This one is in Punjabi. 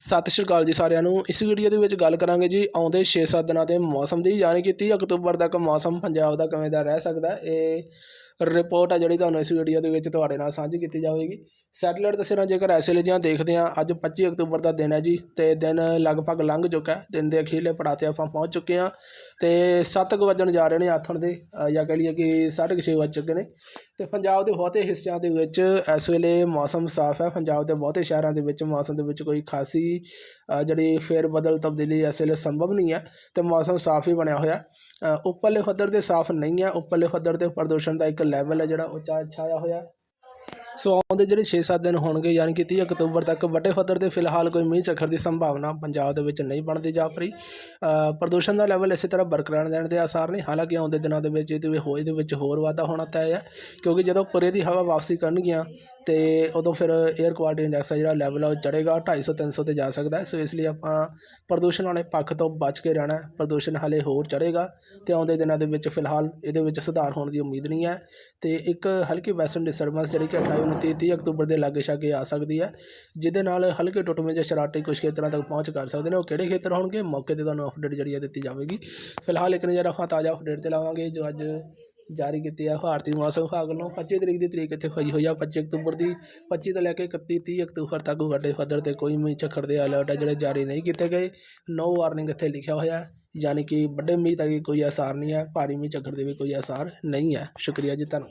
ਸਤਿ ਸ਼੍ਰੀ ਅਕਾਲ ਜੀ ਸਾਰਿਆਂ ਨੂੰ। ਇਸ ਵੀਡੀਓ ਦੇ ਵਿੱਚ ਗੱਲ ਕਰਾਂਗੇ ਜੀ, ਆਉਂਦੇ 6-7 ਦਿਨਾਂ ਦੇ ਮੌਸਮ ਦੀ, ਯਾਨੀ ਕਿ 30 ਅਕਤੂਬਰ ਤੱਕ ਮੌਸਮ ਪੰਜਾਬ ਦਾ ਕਿਵੇਂ ਦਾ ਰਹਿ ਸਕਦਾ ਇਹ ਰਿਪੋਰਟ ਆ ਜਿਹੜੀ ਤੁਹਾਨੂੰ ਇਸ ਵੀਡੀਓ ਦੇ ਵਿੱਚ ਤੁਹਾਡੇ ਨਾਲ ਸਾਂਝੀ ਕੀਤੀ ਜਾਵੇਗੀ। ਸੈਟੇਲਾਈਟ ਤਸਵੀਰਾਂ ਜੇਕਰ ਐਸੇ ਲਈ ਦੀਆਂ ਦੇਖਦੇ ਹਾਂ, ਅੱਜ 25 ਅਕਤੂਬਰ ਦਾ ਦਿਨ ਹੈ ਜੀ, ਤੇ ਦਿਨ ਲਗਭਗ ਲੰਘ ਚੁੱਕਾ ਹੈ। ਦਿਨ ਦੇ ਅਖੀਰਲੇ ਪੜਾਅ 'ਤੇ ਆਪਾਂ ਪਹੁੰਚ ਚੁੱਕੇ ਹਾਂ, ਤੇ 7 ਕੁ ਵੱਜਣ ਜਾ ਰਹੇ ਨੇ ਆਥਣ ਦੇ ਜਾਂ ਕਹਿ ਲਈਏ ਕਿ 6:30 ਵੱਜ ਚੁੱਕੇ ਨੇ। ਤੇ ਪੰਜਾਬ ਦੇ ਬਹੁਤੇ ਹਿੱਸਿਆਂ ਦੇ ਵਿੱਚ ਇਸ ਵੇਲੇ ਮੌਸਮ ਸਾਫ਼ ਹੈ। ਪੰਜਾਬ ਦੇ ਬਹੁਤੇ ਸ਼ਹਿਰਾਂ ਦੇ ਵਿੱਚ ਮੌਸਮ ਦੇ ਵਿੱਚ ਕੋਈ ਖਾਸੀ ਜਿਹੜੀ ਫੇਰ ਬਦਲ ਤਬਦੀਲੀ ਇਸ ਵੇਲੇ ਸੰਭਵ ਨਹੀਂ ਹੈ, ਤੇ ਮੌਸਮ ਸਾਫ਼ ਹੀ ਬਣਿਆ ਹੋਇਆ। ਉੱਪਰਲੇ ਪੱਧਰ ਤੇ ਸਾਫ਼ ਨਹੀਂ ਹੈ। ਉੱਪਰਲੇ ਪੱਧਰ ਤੇ ਪ੍ਰਦੂਸ਼ਣ ਦਾ ਇੱਕ ਲੈਵਲ ਹੈ ਜਿਹੜਾ ਉਹ ਉੱਚਾ ਛਾਇਆ ਹੋਇਆ। ਸੋ ਆਉਂਦੇ ਜਿਹੜੇ 6-7 ਦਿਨ ਹੋਣਗੇ, ਯਾਨੀ ਕਿ 30 ਅਕਤੂਬਰ ਤੱਕ ਵੱਡੇ ਪੱਧਰ ਤੇ ਫਿਲਹਾਲ ਕੋਈ ਮੀਂਹ ਚੱਖਰ ਦੀ ਸੰਭਾਵਨਾ ਪੰਜਾਬ ਦੇ ਵਿੱਚ ਨਹੀਂ ਬਣਦੀ ਜਾ ਰਹੀ। ਪ੍ਰਦੂਸ਼ਣ ਦਾ ਲੈਵਲ ਇਸੇ ਤਰ੍ਹਾਂ ਬਰਕਰਾਰ ਰਹਿਣ ਦੇ ਆਸਾਰ ਨੇ। ਹਾਲਾਂਕਿ ਆਉਂਦੇ ਦਿਨਾਂ ਦੇ ਵਿੱਚ ਇਹਦੇ ਵਿੱਚ ਹੋਏ ਦੇ ਵਿੱਚ ਹੋਰ ਵਾਧਾ ਹੋਣਾ ਤੈਅ ਹੈ, ਕਿਉਂਕਿ ਜਦੋਂ ਪੁਰੇ ਦੀ ਹਵਾ ਵਾਪਸੀ ਕਰਨਗੀਆਂ, ਤੇ ਉਦੋਂ ਫਿਰ 에ਅਰ ਕੁਆਲਿਟੀ ਇੰਡੈਕਸ ਜਿਹੜਾ ਲੈਵਲ ਆ ਉਹ ਚੜੇਗਾ 250 300 ਤੇ ਜਾ ਸਕਦਾ ਹੈ। ਸੋ ਇਸ ਲਈ ਆਪਾਂ ਪ੍ਰਦੂਸ਼ਣ ਵਾਲੇ ਪੱਖ ਤੋਂ ਬਚ ਕੇ ਰਹਿਣਾ ਪ੍ਰਦੂਸ਼ਣ ਹਲੇ ਹੋਰ ਚੜੇਗਾ ਤੇ ਆਉਂਦੇ ਦਿਨਾਂ ਦੇ ਵਿੱਚ ਫਿਲਹਾਲ ਇਹਦੇ ਵਿੱਚ ਸੁਧਾਰ ਹੋਣ ਦੀ ਉਮੀਦ ਨਹੀਂ ਹੈ। ਤੇ ਇੱਕ ਹਲਕੀ ਵੈਸਟਰਨ ਡਿਸਟਰਬੈਂਸ ਜਿਹੜੀ ਕਿ 28 29 30 ਅਕਤੂਬਰ ਦੇ ਲਾਗੇ ਛਾਗੇ ਆ ਸਕਦੀ ਹੈ, ਜਿਹਦੇ ਨਾਲ ਹਲਕੇ ਟੁੱਟਵੇਂ ਜਾਂ ਸ਼ਰਾਰਤੀ ਕੁਝ ਖੇਤਰਾਂ ਤੱਕ ਪਹੁੰਚ ਕਰ ਸਕਦੇ ਨੇ। ਉਹ ਕਿਹੜੇ ਖੇਤਰ ਹੋਣਗੇ? ਮੌਕੇ ਤੇ ਤੁਹਾਨੂੰ ਅਪਡੇਟ ਜਿਹੜੀ ਹੈ ਦਿੱਤੀ ਜਾਵੇਗੀ। ਫਿਲਹਾਲ ਇੱਕ ਨਜ਼ਰ ਆਪਾਂ ਤਾਜ਼ਾ ਅਪਡੇਟ ਤੇ ਲਾਵਾਂਗੇ, ਜੋ ਅੱਜ ਜਾਰੀ ਕੀਤੀ ਹੈ ਭਾਰਤੀ ਮੌਸਮ ਵਿਭਾਗ ਵੱਲੋਂ। 25 ਤਰੀਕ ਦੀ ਤਰੀਕ ਇੱਥੇ ਹੋਈ ਹੋਈ ਆ 25 ਅਕਤੂਬਰ ਦੀ। 25 ਤੋਂ ਲੈ ਕੇ 31 30 ਅਕਤੂਬਰ ਤੱਕ ਵੱਡੇ ਪੱਧਰ ਤੇ ਕੋਈ ਮੀਂਹ ਝੱਖੜ ਦੇ ਅਲਰਟ ਹੈ ਜਿਹੜੇ ਜਾਰੀ ਨਹੀਂ ਕੀਤੇ ਗਏ। ਨੋ ਵਾਰਨਿੰਗ ਇੱਥੇ ਲਿਖਿਆ ਹੋਇਆ ਯਾਨੀ ਕਿ ਵੱਡੇ ਮੀਂਹ ਦਾ ਵੀ ਕੋਈ ਅਸਾਰ ਨਹੀਂ ਹੈ, ਭਾਰੀ ਮੀਂਹ ਝੱਖੜ ਦੇ ਵੀ ਕੋਈ ਅਸਾਰ ਨਹੀਂ ਹੈ। ਸ਼ੁਕਰੀਆ ਜੀ ਤੁਹਾਨੂੰ